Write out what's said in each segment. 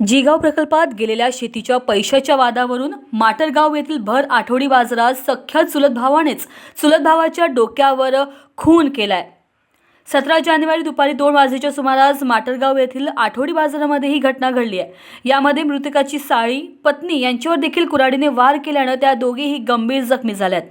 जिगाव प्रकल्पात गेलेल्या शेतीच्या पैशाच्या वादावरून माटरगाव येथील भर आठवडी बाजारात सख्या चुलत भावानेच चुलत भावाच्या डोक्यावर खून केलाय. सतरा जानेवारी दुपारी दोन वाजेच्या सुमारास माटरगाव येथील आठवडी बाजारामध्ये ही घटना घडली आहे. यामध्ये मृतकाची साळी पत्नी यांच्यावर देखील कुऱ्हाडीने वार केल्यानं त्या दोघीही गंभीर जखमी झाल्यात.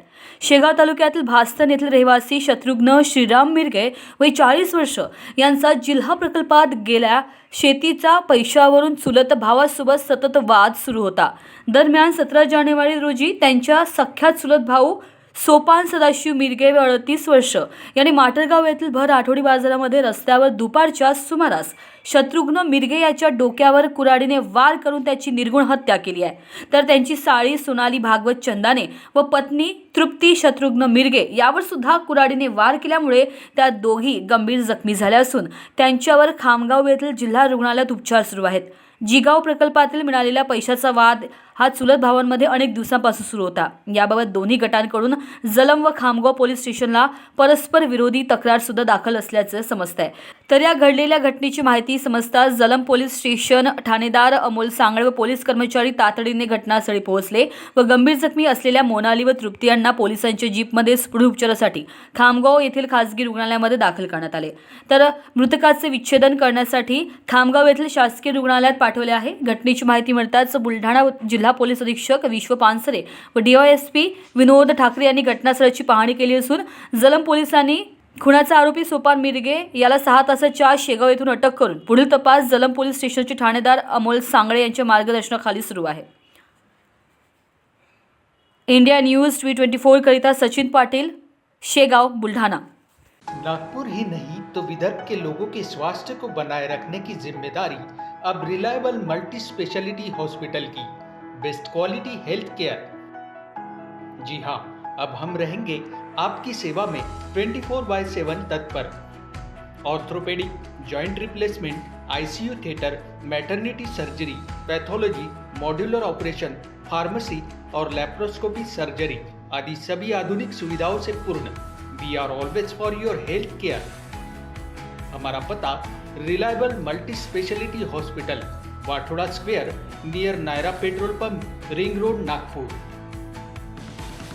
शेगाव तालुक्यातील भास्तन येथील रहिवासी शत्रुघ्न श्रीराम मिरगे वय चाळीस वर्ष यांचा जिल्हा प्रकल्पात गेल्या शेतीचा पैशावरून चुलत भावासोबत सतत वाद सुरू होता. दरम्यान सतरा जानेवारी रोजी त्यांच्या सख्या चुलत भाऊ सोपान सदाशिव मिरगे व अडतीस वर्ष. यांनी माटरगाव येथील भर आठवडी बाजारामध्ये रस्त्यावर दुपारच्या सुमारास शत्रुघ्न मिरगे याच्या डोक्यावर कुऱ्हाडीने वार करून त्याची निर्गुण हत्या केली आहे. तर त्यांची साळी सोनाली भागवत चंदाने व पत्नी तृप्ती शत्रुघ्न मिरगे यावर सुद्धा कुऱ्हाडीने वार केल्यामुळे त्या दोघी गंभीर जखमी झाल्या असून त्यांच्यावर खामगाव येथील जिल्हा रुग्णालयात उपचार सुरू आहेत. जिगाव प्रकल्पातील मिळालेल्या पैशाचा वाद हा चुलत भावांमध्ये अनेक दिवसांपासून सुरू होता. याबाबत दोन्ही गटांकडून जलम व खामगाव पोलीस स्टेशनला परस्पर विरोधी तक्रार सुद्धा दाखल असल्याचं समजतंय. तर या घडलेल्या घटनेची माहिती समजताच जलम पोलीस स्टेशन ठाणेदार अमोल सांगळे व पोलीस कर्मचारी तातडीने घटनास्थळी पोहोचले व गंभीर जखमी असलेल्या मोनाली व तृप्ती यांना पोलिसांच्या जीपमध्ये पुढील उपचारासाठी खामगाव येथील खासगी रुग्णालयामध्ये दाखल करण्यात आले. तर मृतकाचे विच्छेदन करण्यासाठी खामगाव येथील शासकीय रुग्णालयात पाठवले आहे. घटनेची माहिती मिळताच बुलढाणा जिल्हा पोलीस अधीक्षक विश्व पानसरे व डीवायएसपी विनोद ठाकरे यांनी घटनास्थळाची पाहणी केली असून जलम पोलिसांनी खुनाचा आरोपी सोपान मिरगे याला सहा तासाच्या शेगाव येथून अटक करून पुढील तपास जलम पोलीस स्टेशनचे ठाणेदार अमोल सांगळे यांच्या मार्गदर्शनाखाली सुरू आहे. India news T twenty four करिता सचिन पाटील शेगाव बुलढाणा. नागपुर ही नहीं तो विदर्भ के लोगों के स्वास्थ्य को बनाए रखने की जिम्मेदारी अब रिलायबल मल्टी स्पेशलिटी हॉस्पिटल की बेस्ट क्वालिटी हेल्थ केयर। जी हाँ। अब हम रहेंगे आपकी सेवा में 24 फोर बाय सेवन तत्पर orthopaedic joint replacement ICU theatre maternity surgery pathology modular operation pharmacy और लेप्रोस्कोपी सर्जरी आदि सभी आधुनिक सुविधाओं से पूर्ण। We are always for your health care हमारा पता reliable multi speciality hospital Wathoda square near Nayara petrol pump ring road Nagpur.